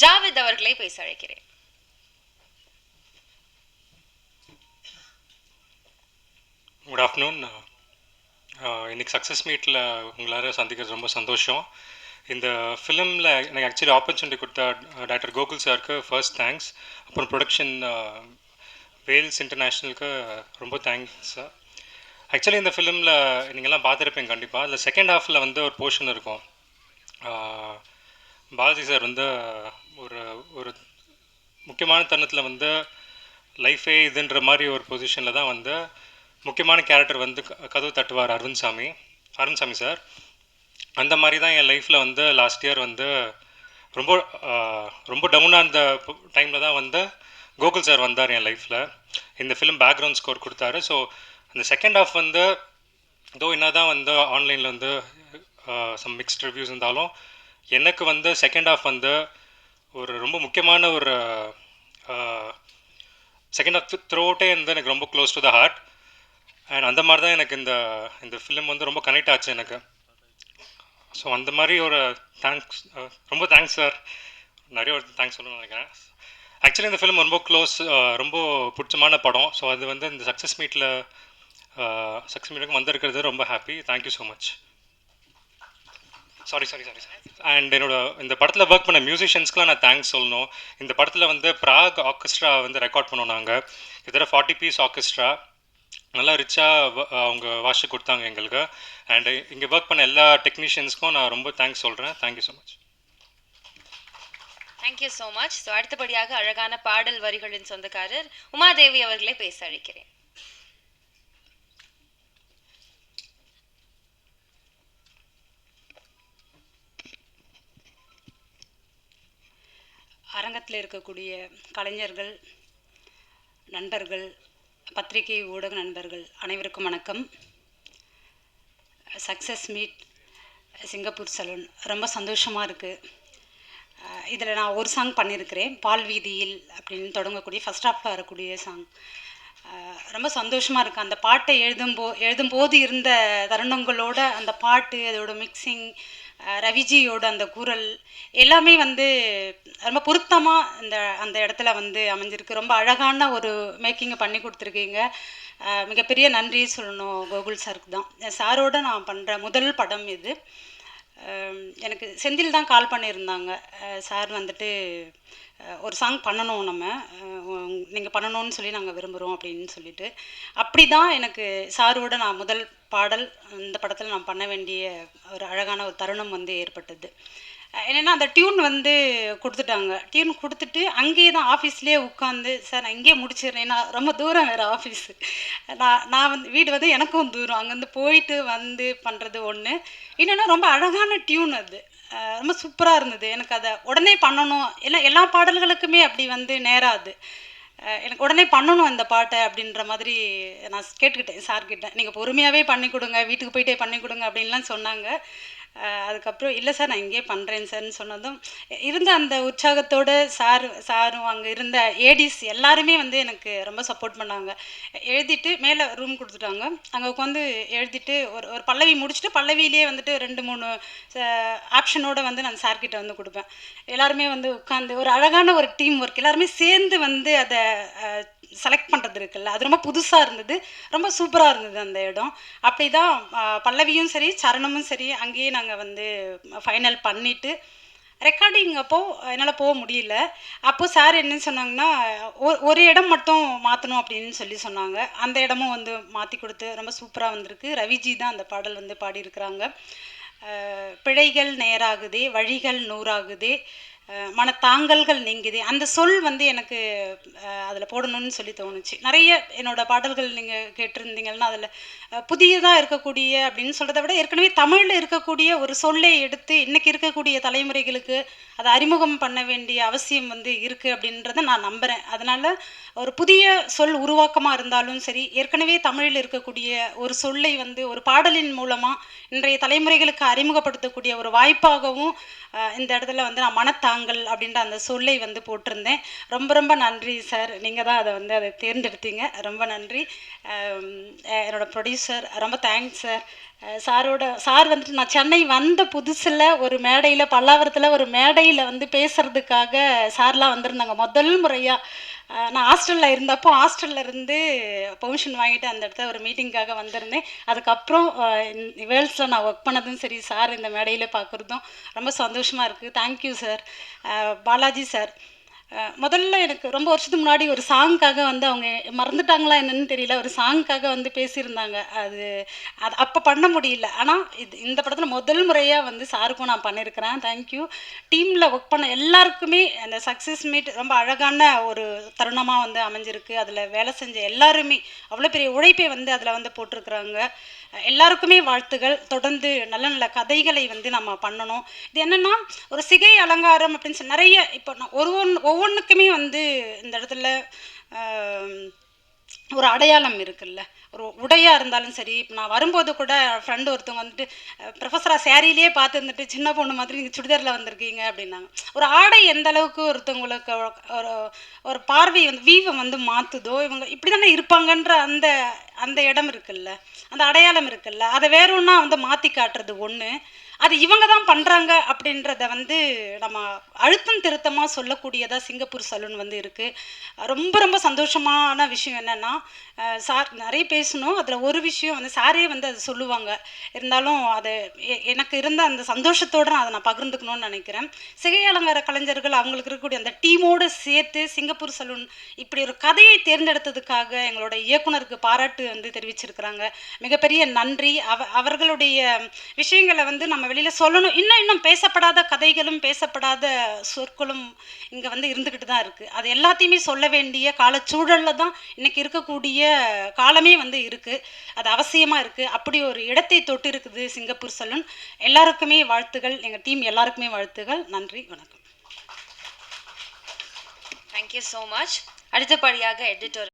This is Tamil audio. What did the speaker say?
ஜாவித் அவர்களை பேச அழைக்கிறேன் குட் ஆஃப்டர்நூன் இன்னைக்கு சக்ஸஸ் மீட்டில் உங்களால் சந்திக்கிறது ரொம்ப சந்தோஷம். இந்த ஃபிலிமில் எனக்கு ஆக்சுவலி ஆப்பர்ச்சுனிட்டி கொடுத்த uh, டாக்டர் கோகுல் சாருக்கு ஃபர்ஸ்ட் தேங்க்ஸ் அப்புறம் ப்ரொடக்ஷன் வேல்ஸ் இன்டர்நேஷ்னலுக்கு ரொம்ப தேங்க்ஸ் ஆக்சுவலி இந்த ஃபிலிமில் நீங்கள்லாம் பார்த்துருப்பீங்க கண்டிப்பாக அதில் செகண்ட் ஹாஃபில் வந்து ஒரு போர்ஷன் இருக்கும். Uh, பாலாஜி சார் வந்து ஒரு ஒரு முக்கியமான தருணத்தில் வந்து லைஃபே இதுன்ற மாதிரி ஒரு பொசிஷனில் தான் வந்து முக்கியமான கேரக்டர் வந்து க- கதவு தட்டுவார் அரவிந்த் சாமி அரவிந்த் சாமி சார் அந்த மாதிரி தான் என் லைஃப்பில் வந்து லாஸ்ட் இயர் வந்து ரொம்ப ரொம்ப டவுனாக இருந்த டைமில் தான் வந்து கோகுல் சார் வந்தார் என் லைஃப்பில் இந்த ஃபிலிம் பேக்ரவுண்ட் ஸ்கோர் கொடுத்தாரு. ஸோ அந்த செகண்ட் ஆஃப் வந்து தோ என்ன தான் வந்து ஆன்லைனில் வந்து சம் மிக்ஸ்ட் ரிவ்யூஸ் இருந்தாலும் எனக்கு வந்து செகண்ட் ஆஃப் வந்து ஒரு ரொம்ப முக்கியமான ஒரு செகண்ட் ஆஃப் த்ரோ அவுட்டே வந்து எனக்கு ரொம்ப close to the heart and அந்த மாதிரி தான் எனக்கு இந்த இந்த ஃபிலிம் வந்து ரொம்ப கனெக்ட் ஆச்சு எனக்கு. ஸோ அந்த மாதிரி ஒரு தேங்க்ஸ் ரொம்ப தேங்க்ஸ் சார் நிறைய ஒரு தேங்க்ஸ் சொல்லணும்னு நினைக்கிறேன். ஆக்சுவலி இந்த ஃபிலிம் ரொம்ப க்ளோஸ் ரொம்ப பிடிச்சமான படம். ஸோ அது வந்து இந்த சக்ஸஸ் மீட்டில் சக்ஸஸ் மீட்டுக்கு வந்திருக்கிறது ரொம்ப happy thank you so much sorry sorry sorry sorry and என்னோட இந்த படத்தில் ஒர்க் பண்ண மியூசிஷியன்ஸ்க்குலாம் நான் தேங்க்ஸ் சொல்லணும். இந்த படத்தில் வந்து ப்ராக் ஆர்கெஸ்ட்ரா வந்து ரெக்கார்ட் பண்ணோம் நாங்கள் கிட்டத்தட்ட ஃபார்ட்டி பீஸ் ஆர்கெஸ்ட்ரா நல்லா ரிச்சாக அவங்க வாஷ் கொடுத்தாங்க எங்களுக்கு. அண்ட் இங்கே ஒர்க் பண்ண எல்லா டெக்னீஷியன்ஸ்க்கும் நான் ரொம்ப தேங்க்ஸ் சொல்கிறேன் thank you so much thank you so much so அடுத்தபடியாக அழகான பாடல் வரிகளின் சொந்தக்காரர் உமாதேவி அவர்களை பேச அழைக்கிறேன். அரங்கத்தில் இருக்கக்கூடிய கலைஞர்கள் நண்பர்கள் பத்திரிகை ஊடக நண்பர்கள் அனைவருக்கும் வணக்கம். Success meet Singapore Saloon. ரொம்ப சந்தோஷமாக இருக்குது இதில் நான் ஒரு சாங் பண்ணியிருக்கிறேன் பால் வீதியில் அப்படின்னு தொடங்கக்கூடிய ஃபஸ்ட் ஹாஃபில் வரக்கூடிய சாங் ரொம்ப சந்தோஷமாக இருக்குது அந்த பாட்டை எழுதும்போ எழுதும்போது இருந்த தருணங்களோட அந்த பாட்டு அதோட மிக்சிங் ரவிஜியோட அந்த குரல் எல்லாமே வந்து ரொம்ப பொருத்தமாக இந்த அந்த இடத்துல வந்து அமைஞ்சிருக்கு. ரொம்ப அழகான ஒரு மேக்கிங்கை பண்ணி கொடுத்துருக்கீங்க. மிகப்பெரிய நன்றி சொல்லணும் கோகுல் சாருக்கு தான். சாரோட நான் பண்ணுற முதல் படம் இது. எனக்கு செந்தில் தான் கால் பண்ணியிருந்தாங்க. சார் வந்துட்டு ஒரு சாங் பண்ணணும் நம்ம. நீங்கள் பண்ணணும்னு சொல்லி நாங்கள் விரும்புகிறோம் அப்படின்னு சொல்லிட்டு. அப்படி தான் எனக்கு சாரோட நான் முதல் பாடல் இந்த படத்தில் நான் பண்ண வேண்டிய ஒரு அழகான ஒரு தருணம் வந்து ஏற்பட்டது. என்னென்னா அந்த டியூன் வந்து கொடுத்துட்டாங்க. டியூன் கொடுத்துட்டு அங்கேயே தான் ஆஃபீஸ்லேயே உட்காந்து சார் நான் இங்கேயே முடிச்சிடுறேன். நான் ரொம்ப தூரம் வேறு ஆஃபீஸு நான் நான் வந்து வீடு வந்து எனக்கும் தூரம். அங்கேருந்து போயிட்டு வந்து பண்ணுறது ஒன்று இன்னொன்று ரொம்ப அழகான டியூன் அது. ரொம்ப சூப்பராக இருந்தது. எனக்கு அதை உடனே பண்ணணும். எல்லாம் எல்லா பாடல்களுக்குமே அப்படி வந்து நேராது. எனக்கு உடனே பண்ணணும் இந்த பாட்டை அப்படின்ற மாதிரி நான் கேட்டுக்கிட்டேன் சார்கிட்ட. நீங்கள் பொறுமையாகவே பண்ணி கொடுங்க. வீட்டுக்கு போயிட்டே பண்ணி கொடுங்க அப்படின்லாம் சொன்னாங்க. அதுக்கப்புறம் இல்லை சார் நான் இங்கேயே பண்ணுறேன் சார்னு சொன்னதும் இருந்த அந்த உற்சாகத்தோட சார் சாரும் அங்கே இருந்த ஏடிஸ் எல்லாருமே வந்து எனக்கு ரொம்ப சப்போர்ட் பண்ணாங்க. எழுதிட்டு மேலே ரூம் கொடுத்துட்டாங்க. அங்கே உட்காந்து எழுதிட்டு ஒரு ஒரு பல்லவி முடிச்சுட்டு பல்லவியிலே வந்துட்டு ரெண்டு மூணு ஆப்ஷனோடு வந்து நான் சார்கிட்ட வந்து கொடுப்பேன். எல்லாருமே வந்து உட்காந்து ஒரு அழகான ஒரு டீம் ஒர்க் எல்லாருமே சேர்ந்து வந்து அதை செலக்ட் பண்ணுறது இருக்குல்ல அது ரொம்ப புதுசாக இருந்தது ரொம்ப சூப்பராக இருந்தது அந்த இடம். அப்படி தான் பல்லவியும் சரி சரணமும் சரி அங்கேயே நாங்கள் வந்து ஃபைனல் பண்ணிவிட்டு ரெக்கார்டிங் அப்போது என்னால் போக முடியல. அப்போது சார் என்ன சொன்னாங்கன்னா ஒரு ஒரு இடம் மட்டும் மாற்றணும் அப்படின்னு சொல்லி சொன்னாங்க. அந்த இடமும் வந்து மாற்றி கொடுத்து ரொம்ப சூப்பராக வந்திருக்கு. ரவிஜி தான் அந்த பாடல் வந்து பாடியிருக்கிறாங்க. பிழைகள் நேராகுதே வழிகள் நூறாகுதே மனத்தாங்கல்கள் நீங்குது. அந்த சொல் வந்து எனக்கு அதில் போடணும்னு சொல்லி தோணுச்சு. நிறைய என்னோட பாடல்கள் நீங்கள் கேட்டிருந்தீங்கன்னா அதில் புதியதாக இருக்கக்கூடிய அப்படின்னு சொல்கிறத விட ஏற்கனவே தமிழில் இருக்கக்கூடிய ஒரு சொல்லை எடுத்து இன்றைக்கி இருக்கக்கூடிய தலைமுறைகளுக்கு அதை அறிமுகம் பண்ண வேண்டிய அவசியம் வந்து இருக்குது அப்படின்றத நான் நம்புகிறேன் அதனால் ஒரு புதிய சொல் உருவாக்கமாக இருந்தாலும் சரி ஏற்கனவே தமிழில் இருக்கக்கூடிய ஒரு சொல்லை வந்து ஒரு பாடலின் மூலமாக இன்றைய தலைமுறைகளுக்கு அறிமுகப்படுத்தக்கூடிய ஒரு வாய்ப்பாகவும் இந்த இடத்துல வந்து நான் மனத்தாங்க தாங்கள் அப்படின்ற அந்த சொல்லை வந்து போட்டிருந்தேன். ரொம்ப ரொம்ப நன்றி சார். நீங்கள் தான் அதை வந்து அதை தேர்ந்தெடுத்தீங்க. ரொம்ப நன்றி. என்னோடய என்னோட ப்ரொடியூசர் ரொம்ப தேங்க்ஸ் சார். சாரோட சார் வந்துட்டு நான் சென்னை வந்த புதுசில் ஒரு மேடையில் பல்லாவரத்தில் ஒரு மேடையில் வந்து பேசுகிறதுக்காக சார்லாம் வந்திருந்தாங்க. முதல் முறையாக நான் ஹாஸ்டலில் இருந்தப்போ ஹாஸ்டலில் இருந்து பெர்மிஷன் வாங்கிட்டு அந்த இடத்துல ஒரு மீட்டிங்காக வந்திருந்தேன். அதுக்கப்புறம் வேர்ல்ஸில் நான் ஒர்க் பண்ணதும் சரி சார் இந்த மேடையில் பார்க்குறதும் ரொம்ப சந்தோஷமாக இருக்குது தேங்க்யூ சார் பாலாஜி சார் முதல்ல எனக்கு ரொம்ப வருஷத்துக்கு முன்னாடி ஒரு சாங்க்காக வந்து அவங்க மறந்துட்டாங்களா என்னன்னு தெரியல. ஒரு சாங்க்காக வந்து பேசியிருந்தாங்க. அது அது அப்போ பண்ண முடியல. ஆனால் இது இந்த படத்தில் முதல் முறையாக வந்து சாருக்கும் நான் பண்ணியிருக்கிறேன். தேங்க்யூ டீமில் ஒர்க் பண்ண எல்லாருக்குமே அந்த சக்ஸஸ் மீட் ரொம்ப அழகான ஒரு தருணமாக வந்து அமைஞ்சிருக்கு. அதில் வேலை செஞ்ச எல்லாருமே அவ்வளோ பெரிய உழைப்பை வந்து அதில் வந்து போட்டிருக்கிறாங்க. எல்லாருக்குமே வாழ்த்துகள். தொடர்ந்து நல்ல நல்ல கதைகளை வந்து நம்ம பண்ணணும். இது என்னன்னா ஒரு சிகை அலங்காரம் அப்படின்னு சொல்லி நிறைய இப்போ நான் ஒரு ஒன்று ஒவ்வொன்றுக்குமே வந்து இந்த இடத்துல ஒரு அடையாளம் இருக்குல்ல. ஒரு உடையாக இருந்தாலும் சரி இப்போ நான் வரும்போது கூட ஃப்ரெண்டு ஒருத்தவங்க வந்துட்டு ப்ரொஃபஸராக சேரீலேயே பார்த்து வந்துட்டு சின்ன பொண்ணு மாதிரி நீங்கள் சுடிதாரில் வந்திருக்கீங்க அப்படின்னாங்க. ஒரு ஆடை எந்த அளவுக்கு ஒருத்தவங்களுக்கு ஒரு ஒரு பார்வை வந்து வீவை வந்து மாற்றுதோ இவங்க இப்படி தானே இருப்பாங்கன்ற அந்த அந்த இடம் இருக்குல்ல. அந்த அடையாளம் இருக்குல்ல. அதை வேற ஒன்றா வந்து மாற்றி காட்டுறது ஒன்று அது இவங்க தான் பண்ணுறாங்க அப்படின்றத வந்து நம்ம அழுத்தம் திருத்தமாக சொல்லக்கூடியதாக சிங்கப்பூர் சலூன் வந்து இருக்குது ரொம்ப ரொம்ப சந்தோஷமான விஷயம் என்னென்னா சார் நிறைய பேசணும். அதில் ஒரு விஷயம் வந்து சாரே வந்து அது சொல்லுவாங்க. இருந்தாலும் அது எனக்கு இருந்த அந்த சந்தோஷத்தோடு நான் அதை நான் பகிர்ந்துக்கணும்னு நினைக்கிறேன். சிகை அலங்கார கலைஞர்கள் அவங்களுக்கு இருக்கக்கூடிய அந்த டீமோடு சேர்த்து சிங்கப்பூர் சலூன் இப்படி ஒரு கதையை தேர்ந்தெடுத்ததுக்காக எங்களோட இயக்குனருக்கு பாராட்டு வந்து தெரிவிச்சிருக்கிறாங்க. மிகப்பெரிய நன்றி. அவ அவர்களுடைய விஷயங்களை வந்து நம்ம வெளியில் சொல்லணும். இன்னும் இன்னும் பேசப்படாத கதைகளும் பேசப்படாத சொற்களும் இங்கே வந்து இருந்துக்கிட்டு தான் இருக்குது அது எல்லாத்தையுமே சொல்ல வேண்டிய காலச்சூழலில் தான் இன்றைக்கி இருக்கக்கூடிய காலமே வந்து இருக்குது அது அவசியமாக இருக்குது அப்படி ஒரு இடத்தை தொட்டு இருக்குது சிங்கப்பூர் சலூன். எல்லாருக்குமே வாழ்த்துகள். எங்கள் டீம் எல்லாருக்குமே வாழ்த்துகள். நன்றி. வணக்கம். தேங்க்யூ ஸோ மச் அடுத்தபடியாக எடிட்டர்